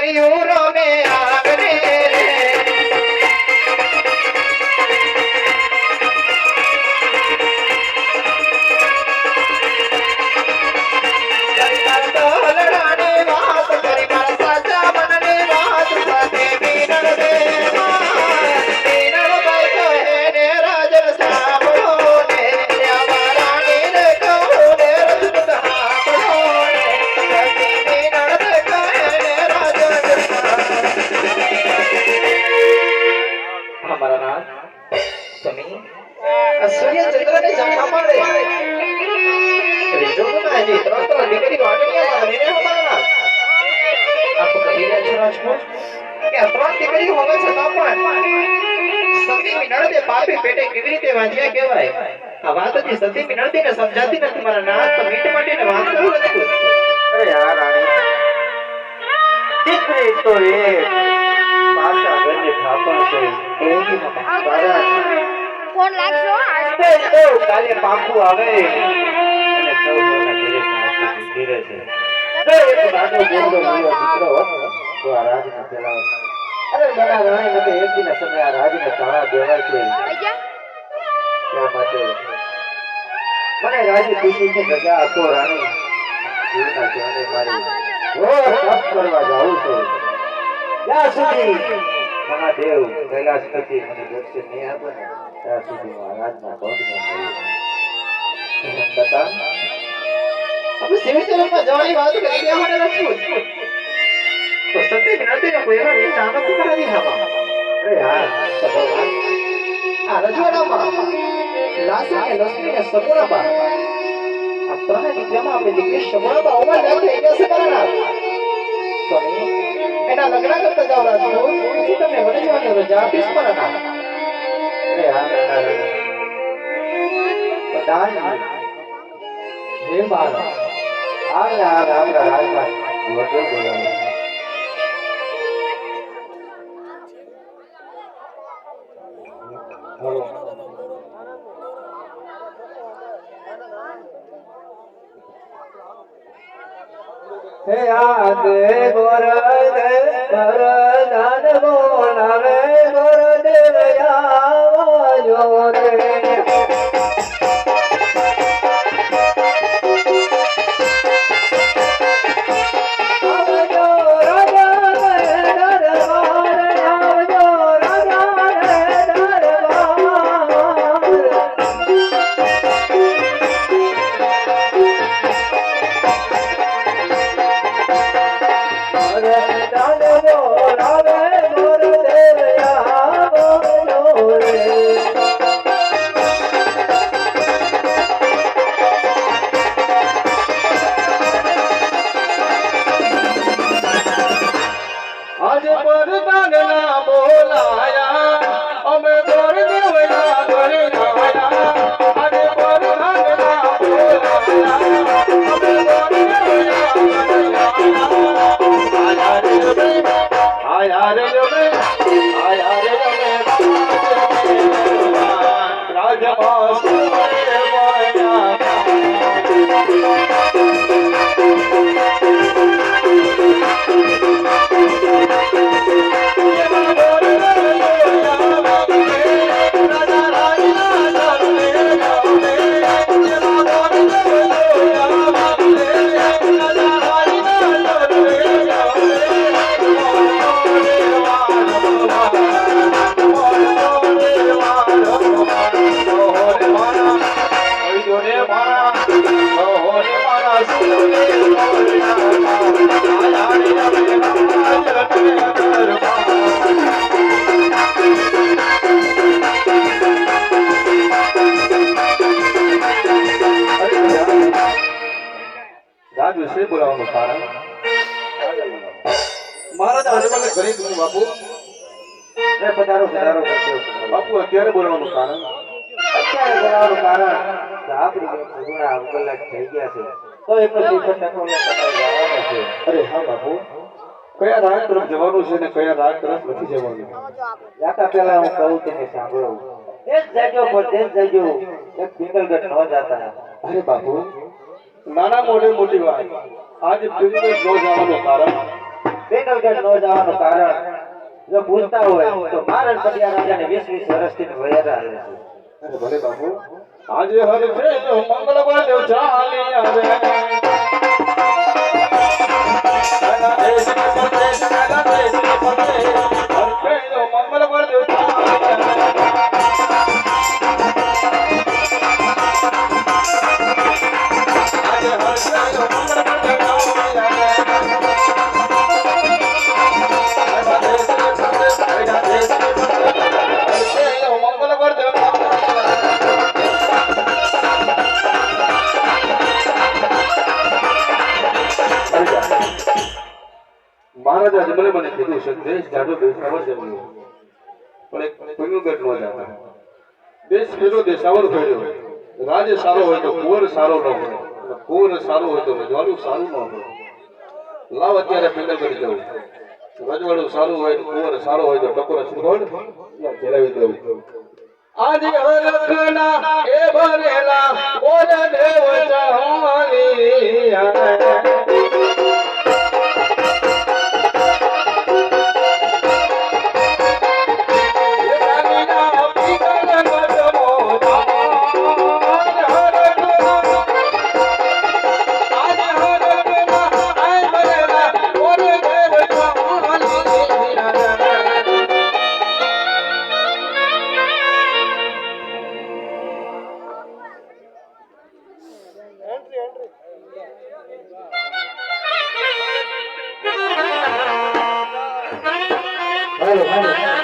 அறியோர் સ્વામી આ સૂર્ય ચંદ્રને ઝાંખા પાડે રીઝોના જે ત્રણ ત્રણ દીકરીઓ આંગણીયામાં રમીને અમારા નાથ. આપ કહી રહ્યા છો રાજપૂત કે આ ત્રણ દીકરીઓ હોવા છતાં પણ સતી વિનળદે પાપી પેટે કેવી રીતે વાંચ્યા કહેવાય આ વાત હજી સતી વિનળદીને સમજાતી નથી મારા નાથ તો મીટ માટીને વાત કરું રાજપૂત અરે આ રાણી દીકરી તો એક પાછા ઘરની થાપણ છે એવી મમા. ફોન લાગશો? કાલે પાકું આવે. અને સૌ ઘરે ધીરે છે. એક નાનો ગોરડો મૂળો દીકરો તો આ રાજને ફેલાવત. અરે બના રાણી ને એક દિન સમય આ રાજને તાળા દેવાય છે. આઈ માટે મને રાજી ખુશીથી રજા આપો રાણી જીવના જીવને મારી રોજ તપ કરવા જાઉં છું. જ્યાં સુધી મહાદેવ કૈલાસપતિ મને દર્શન નહીં આપે. ત્યાં સુધી હું આ રાજના પગમાં મળીશ. બતા આપણે શિવચરણમાં જવાની વાત કરી રહ્યા હોય ને રાજપૂત તો સતી વિનળદીને કોઈ એવા રીત આનંદ કરાવી હવા અરે હા આ રજવાડામાં લાસા ને લક્ષ્મી ને સગુણાબા આ ત્રણે દીકરામાં આપણી દીકરી સગુણાબા ઓમાં લગ્ન થઈ ગયા છે મારા નાથ. સ્વામી એના લગ્ન કરતા જાઓ રાજપૂત પછી તમને વને જવાની રજા આપીશ પણ નાથ. હા મારા હાલ હાલ આપણા રાજમાં ગોઠવ બોલાવો હે આદે ગોરદે વરદાન બોલાવે ಯಾರ શ્રી બોલાવવાનું કારણ? બાપુ. એ પધારો પધારો બાપુ, અત્યારે બોલાવવાનું કારણ? અત્યારે બોલાવવાનું કારણ આપણી સગુણા કલાક થઈ ગયા છે. તો એ પછી ફટાકોને તમારે જવાનો છે અરે હા બાપુ. કયા રાગ તરફ જવાનું છે ને કયા રાગ તરફ નથી જવાનું? જાતા પહેલા હું કહું તેને સાંભળો. દેશ જાજો પરદેશ જાજો એક પિંગલગઢ ન જાતા. અરે બાપુ નાના મોઢે મોટી વાત. આજે પિંગળ ન જવાનું કારણ? બેનલગઢ ન જવાનું કારણ? જો પૂછતા હોય તો મારણ રાજાને વીસ વીસ વર્ષથી રહે છે. ભલે બાપુ. આજે હર છે મંગળ ચાલી આવે. મહારાજા મને કીધું છે દેશ જાડો દેશાવર જમ્યો પણ એક પુણ્યગઢ નો જાતા. દેશ પેલો દેશાવર ફેર્યો રાજ સારો હોય તો કુંવર સારો ન હોય. કુંવર સારો હોય તો રજવાડું સારું ન હોય. લાવ અત્યારે પેંગલગઢ જવું. રજવાડું સારું હોય કુંવર સારો હોય તો ટકોર સુરોડ ત્યાં દેવું. આજે હરખના એ ભરેલા બોલ દેવ ચાલી Vale, vale.